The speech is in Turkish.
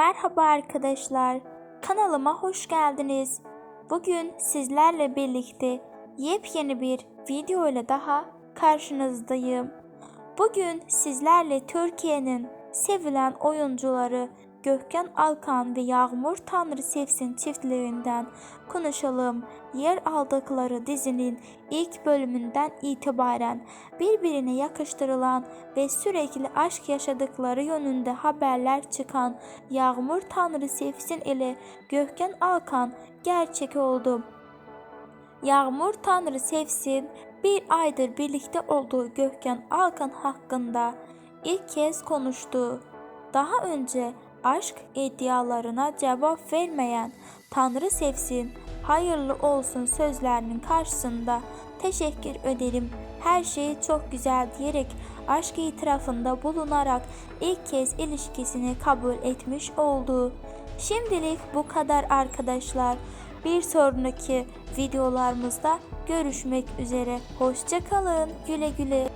Merhaba arkadaşlar. Kanalıma hoş geldiniz. Bugün sizlerle birlikte yepyeni bir video ile daha karşınızdayım. Bugün sizlerle Türkiye'nin sevilen oyuncuları Gökhan Alkan ve Yağmur Tanrı Sevsin çiftlerinden konuşalım. Yer aldıkları dizinin ilk bölümünden itibaren birbirine yakıştırılan ve sürekli aşk yaşadıkları yönünde haberler çıkan Yağmur Tanrı Sevsin ile Gökhan Alkan gerçek oldu. Yağmur Tanrı sevsin bir aydır birlikte olduğu Gökhan Alkan hakkında ilk kez konuştu. Daha önce aşk iddialarına cevap vermeyen Tanrı sevsin hayırlı olsun sözlerinin karşısında teşekkür ederim her şey çok güzel diyerek aşk itirafında bulunarak ilk kez ilişkisini kabul etmiş oldu. Şimdilik bu kadar arkadaşlar. Bir sonraki videolarımızda görüşmek üzere. Hoşçakalın. Güle güle.